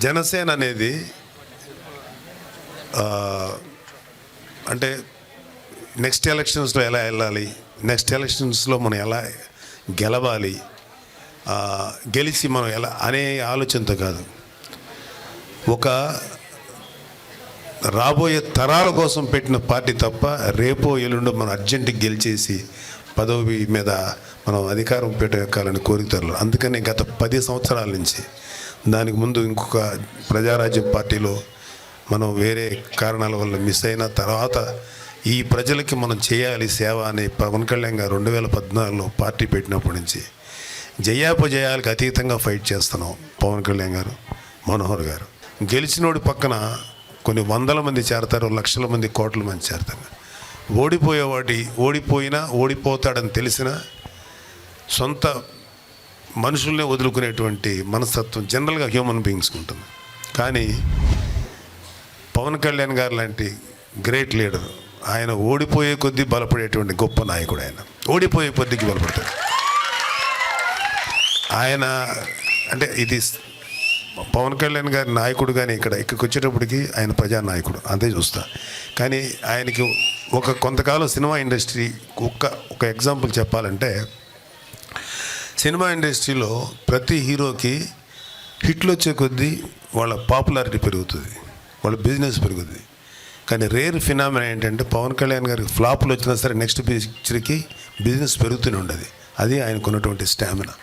జనసేన అనేది అంటే నెక్స్ట్ ఎలక్షన్స్లో ఎలా వెళ్ళాలి నెక్స్ట్ ఎలక్షన్స్లో మనం ఎలా గెలవాలి గెలిచి మనం ఎలా అనే ఆలోచనతో కాదు. ఒక రాబోయే తరాల కోసం పెట్టిన పార్టీ తప్ప రేపో ఎల్లుండో మనం అర్జెంటుగా గెలిచేసి పదవి మీద మనం అధికారం పెట్టాలని కోరికలు అందుకని గత పది సంవత్సరాల నుంచి దానికి ముందు ఇంకొక ప్రజారాజ్యం పార్టీలో మనం వేరే కారణాల వల్ల మిస్ అయిన తర్వాత ఈ ప్రజలకి మనం చేయాలి సేవ అని పవన్ కళ్యాణ్ గారు రెండు వేల పద్నాలుగులో పార్టీ పెట్టినప్పటి నుంచి జయాపజయాలకు అతీతంగా ఫైట్ చేస్తున్నాం పవన్ కళ్యాణ్ గారు మనోహర్ గారు. గెలిచినోడి పక్కన కొన్ని వందల మంది చేరతారు లక్షల మంది కోట్ల మంది చేరతారు. ఓడిపోయేవాడి ఓడిపోయినా ఓడిపోతాడని తెలిసిన సొంత మనుషుల్నే వదులుకునేటువంటి మనస్తత్వం జనరల్గా హ్యూమన్ బీయింగ్స్కి ఉంటుంది. కానీ పవన్ కళ్యాణ్ గారు లాంటి గ్రేట్ లీడర్ ఆయన ఓడిపోయే కొద్దీ బలపడేటువంటి గొప్ప నాయకుడు ఆయన. ఓడిపోయే కొద్దికి బలపడతాడు. ఆయన అంటే ఇది పవన్ కళ్యాణ్ గారి నాయకుడు కానీ ఇక్కడ ఇక్కడికి వచ్చేటప్పటికి ఆయన ప్రజానాయకుడు అంతే చూస్తా. కానీ ఆయనకి ఒక కొంతకాలం సినిమా ఇండస్ట్రీ ఒక్క ఒక ఎగ్జాంపుల్ చెప్పాలంటే సినిమా ఇండస్ట్రీలో ప్రతి హీరోకి హిట్లు వచ్చే కొద్దీ వాళ్ళ పాపులారిటీ పెరుగుతుంది వాళ్ళ బిజినెస్ పెరుగుతుంది. కానీ రేర్ ఫినామినా ఏంటంటే పవన్ కళ్యాణ్ గారికి ఫ్లాపులు వచ్చినా సరే నెక్స్ట్ పిక్చర్కి బిజినెస్ పెరుగుతూనే ఉండదు. అది ఆయనకున్నటువంటి స్టామినా.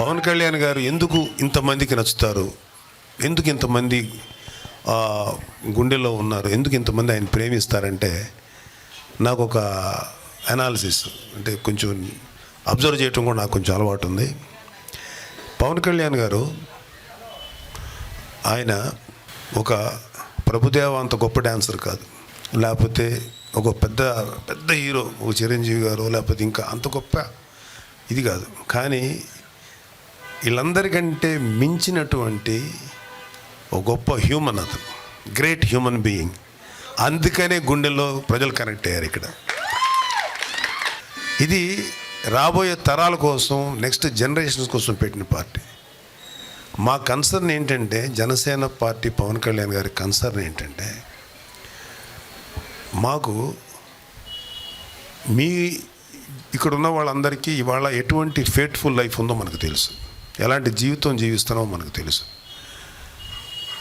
పవన్ కళ్యాణ్ గారు ఎందుకు ఇంతమందికి నచ్చుతారు? ఎందుకు ఇంతమంది గుండెలో ఉన్నారు? ఎందుకు ఇంతమంది ఆయన ప్రేమిస్తారంటే నాకు ఒక అనాలిసిస్ అంటే కొంచెం అబ్జర్వ్ చేయటం కూడా నాకు కొంచెం అలవాటు ఉంది. పవన్ కళ్యాణ్ గారు ఆయన ఒక ప్రభుదేవ అంత గొప్ప డాన్సర్ కాదు. లేకపోతే ఒక పెద్ద పెద్ద హీరో ఒక చిరంజీవి గారు లేకపోతే ఇంకా అంత గొప్ప ఇది కాదు. కానీ వీళ్ళందరికంటే మించినటువంటి ఒక గొప్ప హ్యూమన్ అతను. గ్రేట్ హ్యూమన్ బీయింగ్ అందుకనే గుండెల్లో ప్రజలు కనెక్ట్ అయ్యారు ఇక్కడ. ఇది రాబోయే తరాల కోసం నెక్స్ట్ జనరేషన్స్ కోసం పెట్టిన పార్టీ. మా కన్సర్న్ ఏంటంటే జనసేన పార్టీ పవన్ కళ్యాణ్ గారి కన్సర్న్ ఏంటంటే మాకు మీ ఇక్కడ ఉన్న వాళ్ళందరికీ ఇవాళ ఎటువంటి ఫేట్ఫుల్ లైఫ్ ఉందో మనకు తెలుసు. ఎలాంటి జీవితం జీవిస్తున్నామో మనకు తెలుసు.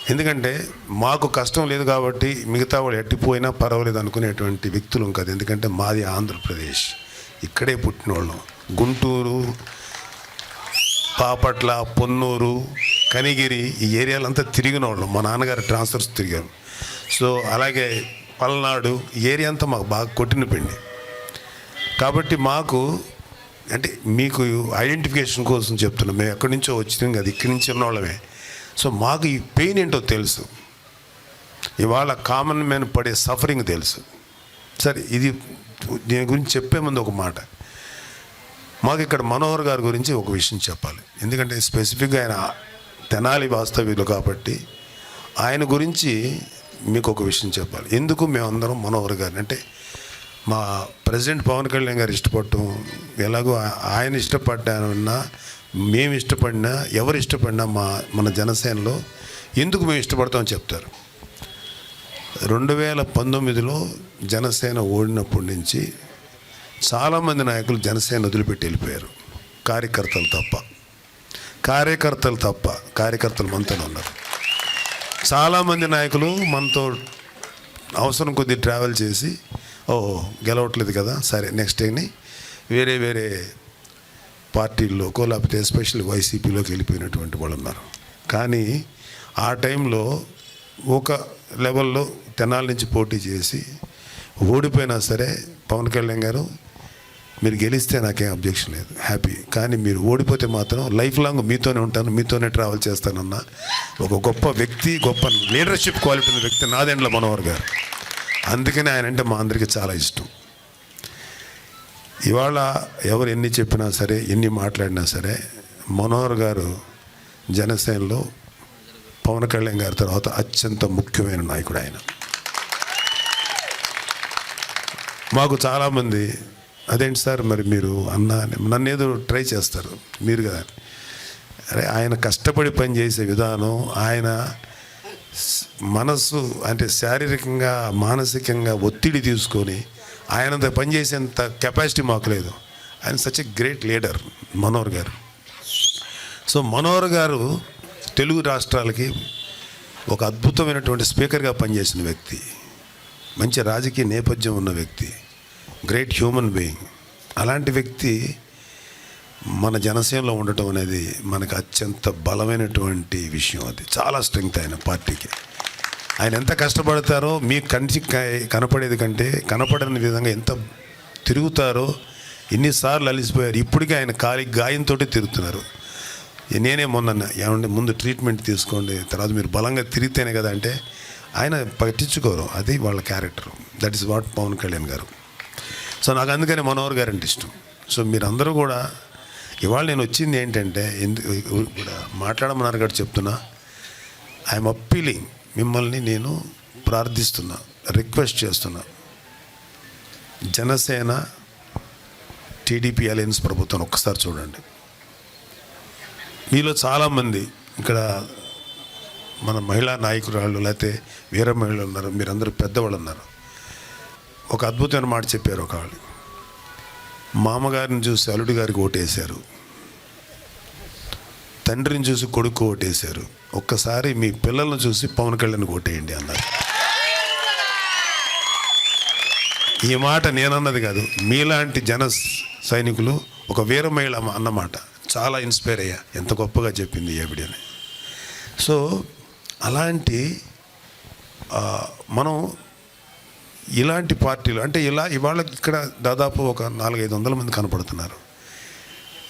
ఎందుకంటే మాకు కష్టం లేదు కాబట్టి మిగతా వాళ్ళు ఎట్టిపోయినా పర్వాలేదు అనుకునేటువంటి వ్యక్తులు కాదు. ఎందుకంటే మాది ఆంధ్రప్రదేశ్. ఇక్కడే పుట్టినోళ్ళం. గుంటూరు పాపట్ల పొన్నూరు కనిగిరి ఈ ఏరియాలంతా తిరిగిన వాళ్ళం మా నాన్నగారు ట్రాన్స్ఫర్స్ తిరిగారు. సో అలాగే పల్నాడు ఈ ఏరియా అంతా మాకు బాగా కొట్టిన పిండి. కాబట్టి మాకు అంటే మీకు ఐడెంటిఫికేషన్ కోసం చెప్తున్నాం మేము ఎక్కడి నుంచో వచ్చినాం కదా ఇక్కడి నుంచి ఉన్న వాళ్ళమే సో మాకు ఈ పెయిన్ ఏంటో తెలుసు. ఇవాళ కామన్ మ్యాన్ పడే సఫరింగ్ తెలుసు. సరే ఇది దీని గురించి చెప్పే ముందు ఒక మాట. మాకు ఇక్కడ మనోహర్ గారి గురించి ఒక విషయం చెప్పాలి. ఎందుకంటే స్పెసిఫిక్గా ఆయన తెనాలి వాస్తవ్యులు కాబట్టి ఆయన గురించి మీకు ఒక విషయం చెప్పాలి. ఎందుకు మేమందరం మనోహర్ గారిని? అంటే మా ప్రెసిడెంట్ పవన్ కళ్యాణ్ గారు ఇష్టపడటం ఎలాగో ఆయన ఇష్టపడ్డానన్నా మేము ఇష్టపడినా ఎవరు ఇష్టపడినా మా మన జనసేనలో ఎందుకు మేము ఇష్టపడతామని చెప్తారు. రెండు వేల పంతొమ్మిదిలో జనసేన ఓడినప్పటి నుంచి చాలామంది నాయకులు జనసేన వదిలిపెట్టి వెళ్ళిపోయారు. కార్యకర్తలు తప్ప. కార్యకర్తలు తప్ప. కార్యకర్తలు మనతో ఉన్నారు. చాలామంది నాయకులు మనతో అవసరం కొద్దీ ట్రావెల్ చేసి ఓ గెలవట్లేదు కదా సరే నెక్స్ట్ అని వేరే వేరే పార్టీల్లోకో లేకపోతే ఎస్పెషల్లీ వైసీపీలోకి వెళ్ళిపోయినటువంటి వాళ్ళు ఉన్నారు. కానీ ఆ టైంలో ఒక లెవెల్లో తెనాల నుంచి పోటీ చేసి ఓడిపోయినా సరే పవన్ కళ్యాణ్ గారు మీరు గెలిస్తే నాకేం అబ్జెక్షన్ లేదు. హ్యాపీ. కానీ మీరు ఓడిపోతే మాత్రం లైఫ్ లాంగ్ మీతోనే ఉంటాను మీతోనే ట్రావెల్ చేస్తానన్న ఒక గొప్ప వ్యక్తి గొప్ప లీడర్షిప్ క్వాలిటీ ఉన్న వ్యక్తి నాదెండ్ల మనోహర్ గారు. అందుకని ఆయన అంటే మా అందరికీ చాలా ఇష్టం. ఇవాళ ఎవరు ఎన్ని చెప్పినా సరే ఎన్ని మాట్లాడినా సరే మనోహర్ గారు జనసేనలో పవన్ కళ్యాణ్ గారి తర్వాత అత్యంత ముఖ్యమైన నాయకుడు ఆయన. మాకు చాలామంది అదేంటి సార్ మరి మీరు అన్న అని నన్ను ఏదో ట్రై చేస్తారు మీరు కదా అరే ఆయన కష్టపడి పనిచేసే విధానం ఆయన మనస్సు అంటే శారీరకంగా మానసికంగా ఒత్తిడి తీసుకొని ఆయనంత పనిచేసేంత కెపాసిటీ మాకు లేదు. ఆయన such a great leader Manohar garu. So Manohar గారు తెలుగు రాష్ట్రాలకి ఒక అద్భుతమైనటువంటి స్పీకర్గా పనిచేసిన వ్యక్తి మంచి రాజకీయ నేపథ్యం ఉన్న వ్యక్తి గ్రేట్ హ్యూమన్ బీయింగ్. అలాంటి వ్యక్తి మన జనసేనలో ఉండటం అనేది మనకు అత్యంత బలమైనటువంటి విషయం అది. చాలా స్ట్రెంగ్త్ ఆయన పార్టీకి. ఆయన ఎంత కష్టపడతారో మీ కంటి కనపడేది కంటే కనపడని విధంగా ఎంత తిరుగుతారో ఎన్నిసార్లు అలిసిపోయారు ఇప్పటికీ ఆయన కాలి గాయంతో తిరుగుతున్నారు. నేనే మొన్న ఏమంటే ముందు ట్రీట్మెంట్ తీసుకోండి తర్వాత మీరు బలంగా తిరిగితేనే కదా అంటే ఆయన పట్టించుకోరు. అది వాళ్ళ character that is what Pawan Kalyan garu. So నాకు అందుకని మనోహర్ గారు అంటే ఇష్టం. సో మీరందరూ కూడా ఇవాళ నేను వచ్చింది ఏంటంటే ఎందుకు మాట్లాడమన్నారు కాబట్టి చెప్తున్నా. ఐఎమ్ అప్పీలింగ్ మిమ్మల్ని నేను ప్రార్థిస్తున్నా రిక్వెస్ట్ చేస్తున్నా. జనసేన టీడీపీ అలయన్స్ ప్రభుత్వం ఒక్కసారి చూడండి. మీలో చాలామంది ఇక్కడ మన మహిళా నాయకురాళ్ళు లేకపోతే వీర మహిళలు ఉన్నారు మీరందరూ పెద్దవాళ్ళు ఉన్నారు. ఒక అద్భుతమైన మాట చెప్పారు ఒక వాళ్ళు. మామగారిని చూసి అల్లుడి గారికి ఓటేశారు. తండ్రిని చూసి కొడుకు ఓటేశారు. ఒక్కసారి మీ పిల్లలను చూసి పవన్ కళ్యాణ్ ఓటేయండి అన్నారు. ఈ మాట నేనన్నది కాదు మీలాంటి జన సైనికులు ఒక వీర మహిళ అన్నమాట. చాలా ఇన్స్పైర్ అయ్యా. ఎంత గొప్పగా చెప్పింది ఏబిడని సో అలాంటి మనం ఇలాంటి పార్టీలు అంటే ఇలా ఇవాళ ఇక్కడ దాదాపు ఒక నాలుగైదు వందల మంది కనపడుతున్నారు.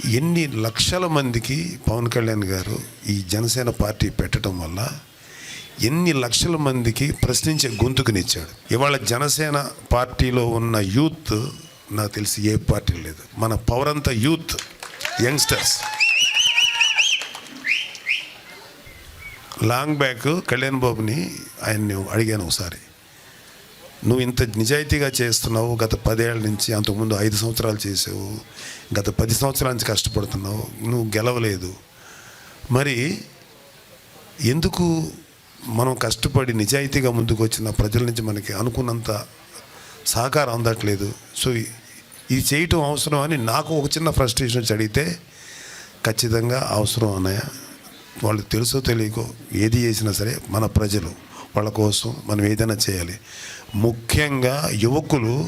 ఎన్ని లక్షల మందికి పవన్ కళ్యాణ్ గారు ఈ జనసేన పార్టీ పెట్టడం వల్ల ఎన్ని లక్షల మందికి ప్రశ్నించే గొంతుకునిచ్చాడు ఇవాళ జనసేన పార్టీలో ఉన్న యూత్ నాకు తెలిసి ఏ పార్టీ లేదు మన పవర్ అంతా youth. Youngsters long back Kalyan బాబుని ఆయన్ని అడిగాను ఒకసారి. నువ్వు ఇంత నిజాయితీగా చేస్తున్నావు గత పదేళ్ళ నుంచి అంతకుముందు ఐదు సంవత్సరాలు చేసావు గత పది సంవత్సరాల నుంచి కష్టపడుతున్నావు నువ్వు గెలవలేదు. మరి ఎందుకు మనం కష్టపడి నిజాయితీగా ముందుకు వచ్చిన ప్రజల నుంచి మనకి అనుకున్నంత సహకారం అందట్లేదు? సో ఇది చేయటం అవసరం అని నాకు ఒక చిన్న ఫ్రస్ట్రేషన్ వచ్చి అడిగితే ఖచ్చితంగా అవసరం అన్నయ్య. వాళ్ళు తెలుసో తెలియకో ఏది చేసినా సరే మన ప్రజలు వాళ్ళ కోసం మనం ఏదైనా చేయాలి. ముఖ్యంగా యువకులు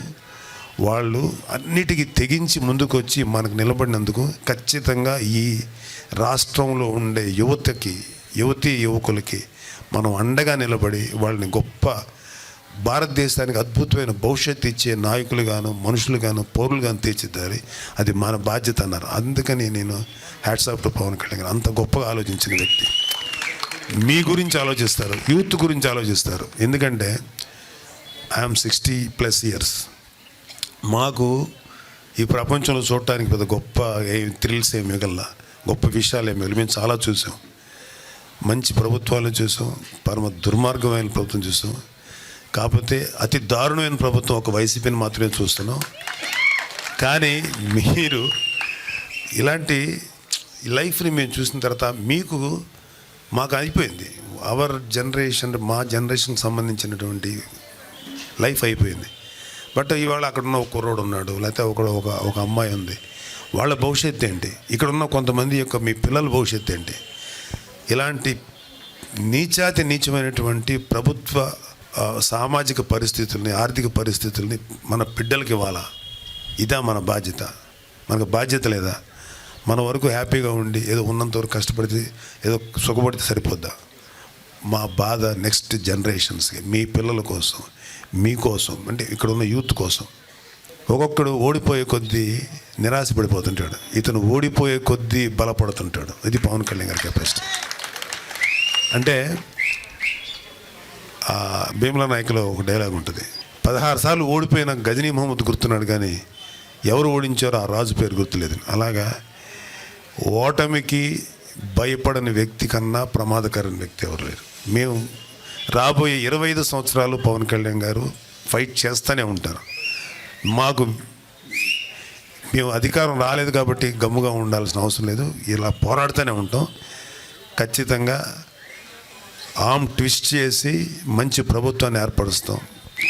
వాళ్ళు అన్నిటికీ తెగించి ముందుకొచ్చి మనకు నిలబడినందుకు ఖచ్చితంగా ఈ రాష్ట్రంలో ఉండే యువతకి యువతీ యువకులకి మనం అండగా నిలబడి వాళ్ళని గొప్ప భారతదేశానికి అద్భుతమైన భవిష్యత్తు ఇచ్చే నాయకులుగాను మనుషులుగాను పౌరులుగాను తీర్చిద్దాలి అది మన బాధ్యత అన్నారు. అందుకని నేను హ్యాట్సాప్ టు పవన్ కళ్యాణ్ గారు. అంత గొప్పగా ఆలోచించిన వ్యక్తి. మీ గురించి ఆలోచిస్తారు యూత్ గురించి ఆలోచిస్తారు. ఎందుకంటే ఐఎమ్ సిక్స్టీ ప్లస్ ఇయర్స్ మాకు ఈ ప్రపంచంలో చూడటానికి పెద్ద గొప్ప ఏం థ్రిల్స్ ఏమి మిగల గొప్ప విషయాలు ఏమి మిగల మేము చాలా చూసాం. మంచి ప్రభుత్వాలు చూసాం. పరమ దుర్మార్గమైన ప్రభుత్వం చూసాం. కాకపోతే అతి దారుణమైన ప్రభుత్వం ఒక వైసీపీని మాత్రమే చూస్తున్నాం. కానీ మీరు ఇలాంటి లైఫ్ని మేము చూసిన తర్వాత మీకు మాకు అయిపోయింది. అవర్ జనరేషన్ మా జనరేషన్కి సంబంధించినటువంటి లైఫ్ అయిపోయింది. బట్ ఇవాళ అక్కడ ఉన్న ఒక కుర్రోడు ఉన్నాడు లేకపోతే ఒక ఒక ఒక అమ్మాయి ఉంది. వాళ్ళ భవిష్యత్తు ఏంటి? ఇక్కడ ఉన్న కొంతమంది యొక్క మీ పిల్లల భవిష్యత్తు ఏంటి? ఇలాంటి నీచాతి నీచమైనటువంటి ప్రభుత్వ సామాజిక పరిస్థితుల్ని ఆర్థిక పరిస్థితుల్ని మన బిడ్డలకి ఇవ్వాలా? ఇదా మన బాధ్యత. మనకు బాధ్యత లేదా? మన వరకు హ్యాపీగా ఉండి ఏదో ఉన్నంత వరకు కష్టపడితే ఏదో సుఖపడితే సరిపోద్దా? మా బాధ నెక్స్ట్ జనరేషన్స్కి మీ పిల్లల కోసం మీకోసం అంటే ఇక్కడ ఉన్న యూత్ కోసం. ఒక్కొక్కడు ఓడిపోయే కొద్దీ నిరాశ పడిపోతుంటాడు ఇతను ఓడిపోయే కొద్దీ బలపడుతుంటాడు. ఇది పవన్ కళ్యాణ్ గారి కెపాసిటీ. అంటే భీమలా నాయకులో ఒక డైలాగ్ ఉంటుంది. పదహారు సార్లు ఓడిపోయిన గజనీ మహమ్మద్ గుర్తున్నాడు కానీ ఎవరు ఓడించారో ఆ రాజు పేరు గుర్తులేదు. అలాగా ఓటమికి భయపడని వ్యక్తి కన్నా ప్రమాదకరమైన వ్యక్తి ఎవరు లేరు. మేము రాబోయే ఇరవై ఐదు సంవత్సరాలు పవన్ కళ్యాణ్ గారు ఫైట్ చేస్తూనే ఉంటారు. మాకు మేము అధికారం రాలేదు కాబట్టి గమ్ముగా ఉండాల్సిన అవసరం లేదు. ఇలా పోరాడుతూనే ఉంటాం. ఖచ్చితంగా ఆమ్ ట్విస్ట్ చేసి మంచి ప్రభుత్వాన్ని ఏర్పరుస్తాం.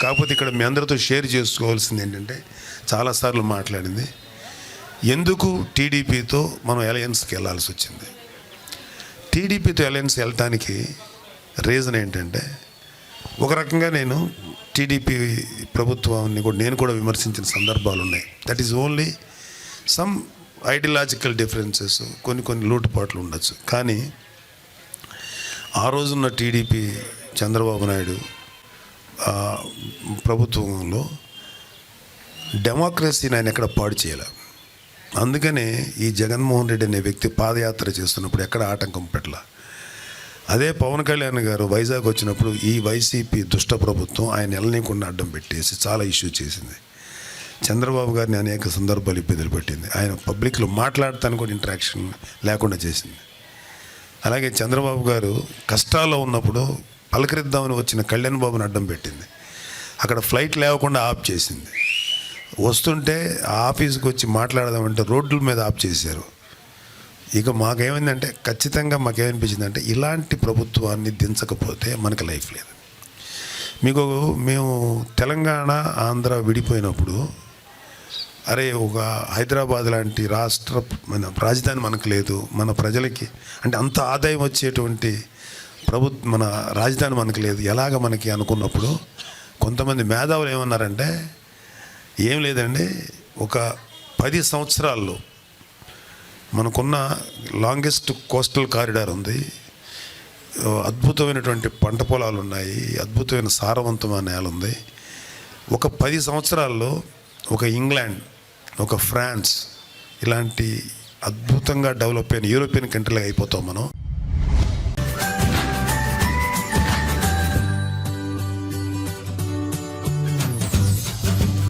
కాకపోతే ఇక్కడ మీ అందరితో షేర్ చేసుకోవాల్సింది ఏంటంటే చాలాసార్లు మాట్లాడింది ఎందుకు టీడీపీతో మనం అలయన్స్కి వెళ్ళాల్సి వచ్చింది? టీడీపీతో అలయన్స్ వెళ్ళటానికి రీజన్ ఏంటంటే ఒక రకంగా నేను టీడీపీ ప్రభుత్వాన్ని కూడా నేను కూడా విమర్శించిన సందర్భాలు ఉన్నాయి. That is only some ideological differences కొన్ని కొన్ని లోటుపాట్లు ఉండొచ్చు. కానీ ఆ రోజున్న టీడీపీ చంద్రబాబు నాయుడు ప్రభుత్వంలో డెమోక్రసీని ఆయన ఎక్కడ పాడు చేయలే. అందుకనే ఈ జగన్మోహన్ రెడ్డి అనే వ్యక్తి పాదయాత్ర చేస్తున్నప్పుడు ఎక్కడ ఆటంకం పెట్టల. అదే పవన్ కళ్యాణ్ గారు వైజాగ్ వచ్చినప్పుడు ఈ వైసీపీ దుష్ట ప్రభుత్వం ఆయన వెళ్ళనీయకుండా అడ్డం పెట్టేసి చాలా ఇష్యూ చేసింది. చంద్రబాబు గారిని అనేక సందర్భాలు ఇబ్బందులు పెట్టింది. ఆయన పబ్లిక్లో మాట్లాడటానికి కూడా ఇంటరాక్షన్ లేకుండా చేసింది. అలాగే చంద్రబాబు గారు కష్టాల్లో ఉన్నప్పుడు పలకరిద్దామని వచ్చిన కళ్యాణ్ బాబుని అడ్డం పెట్టింది. అక్కడ ఫ్లైట్ లేవకుండా ఆఫ్ చేసింది. వస్తుంటే ఆ ఆఫీస్కి వచ్చి మాట్లాడదామంటే రోడ్ల మీద ఆఫ్ చేశారు. ఇక మాకేమైందంటే ఖచ్చితంగా మాకేమనిపించిందంటే ఇలాంటి ప్రభుత్వాన్ని దించకపోతే మనకి లైఫ్ లేదు. మీకు మేము తెలంగాణ ఆంధ్ర విడిపోయినప్పుడు అరే ఒక హైదరాబాద్ లాంటి రాష్ట్ర మన రాజధాని మనకు లేదు. మన ప్రజలకి అంటే అంత ఆదాయం వచ్చేటువంటి ప్రభు మన రాజధాని మనకు లేదు. ఎలాగ మనకి అనుకున్నప్పుడు కొంతమంది మేధావులు ఏమన్నారంటే ఏం లేదండి ఒక పది సంవత్సరాల్లో మనకున్న లాంగెస్ట్ కోస్టల్ కారిడార్ ఉంది. అద్భుతమైనటువంటి పంట పొలాలు ఉన్నాయి. అద్భుతమైన సారవంతమైన నేల ఉంది. ఒక పది సంవత్సరాల్లో ఒక ఇంగ్లాండ్ ఒక ఫ్రాన్స్ ఇలాంటి అద్భుతంగా డెవలప్ అయిన యూరోపియన్ కంట్రీలో అయిపోతాం మనం.